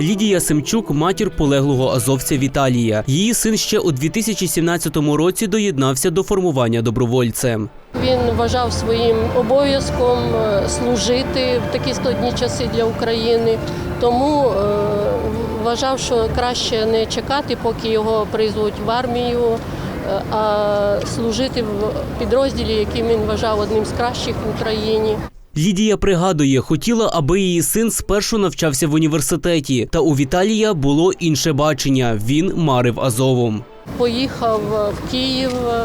Лідія Семчук матір полеглого азовця Віталія. Її син ще у 2017 році доєднався до формування добровольцем. Він вважав своїм обов'язком е, служити в такі складні часи для України, тому е, вважав, що краще не чекати, поки його призвуть в армію, е, а служити в підрозділі, яким він вважав одним з кращих в Україні. Лідія пригадує, хотіла, аби її син спершу навчався в університеті. Та у Віталія було інше бачення. Він марив Азовом. Поїхав в Київ, е,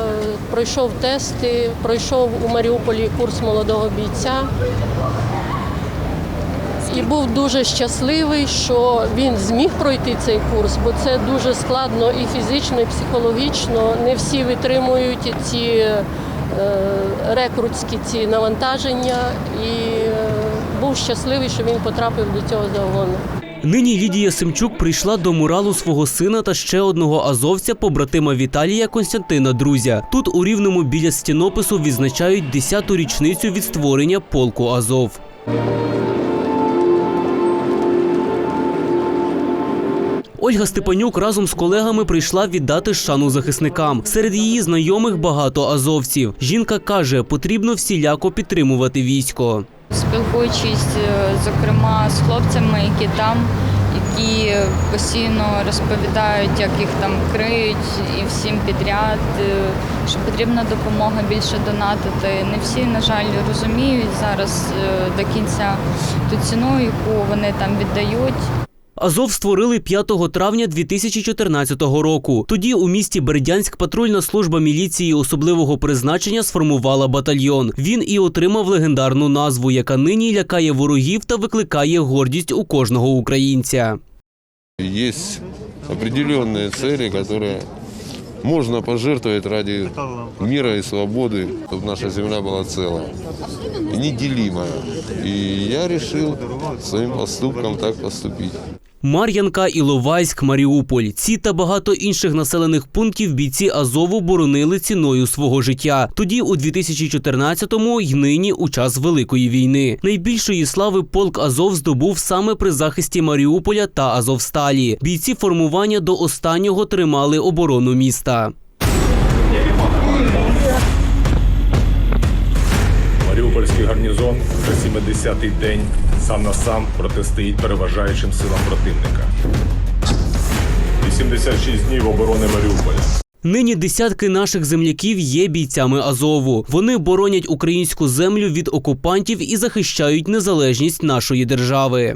пройшов тести, пройшов у Маріуполі курс молодого бійця. І був дуже щасливий, що він зміг пройти цей курс, бо це дуже складно і фізично, і психологічно. Не всі витримують ці рекрутські ці навантаження. І е, був щасливий, що він потрапив до цього загону. Нині Лідія Семчук прийшла до муралу свого сина та ще одного азовця, побратима Віталія Константина Друзя. Тут у рівному біля стінопису відзначають 10-ту річницю від створення полку Азов. Ольга Степанюк разом з колегами прийшла віддати шану захисникам. Серед її знайомих багато азовців. Жінка каже, потрібно всіляко підтримувати військо. спілкуючись, е, зокрема, з хлопцями, які там, які постійно розповідають, як їх там криють, і всім підряд, е, що потрібна допомога більше донатити. Не всі, на жаль, розуміють зараз е, до кінця ту ціну, яку вони там віддають. Азов створили 5 травня 2014 року. Тоді у місті Бердянськ патрульна служба міліції особливого призначення сформувала батальйон. Він і отримав легендарну назву, яка нині лякає ворогів та викликає гордість у кожного українця. Есть определенные цели, которые можно пожертвовать ради мира и свободы, чтобы наша земля была целая, и неделимая. И я решил своим поступком так поступить. Мар'янка, Іловайськ, Маріуполь. Ці та багато інших населених пунктів бійці Азову боронили ціною свого життя. Тоді, у 2014-му й нині у час Великої війни. Найбільшої слави полк Азов здобув саме при захисті Маріуполя та Азовсталі. Бійці формування до останнього тримали оборону міста. Гарнізон вже 70-й день сам на сам протистоїть переважаючим силам противника. 86 днів оборони Маріуполя. Нині десятки наших земляків є бійцями Азову. Вони боронять українську землю від окупантів і захищають незалежність нашої держави.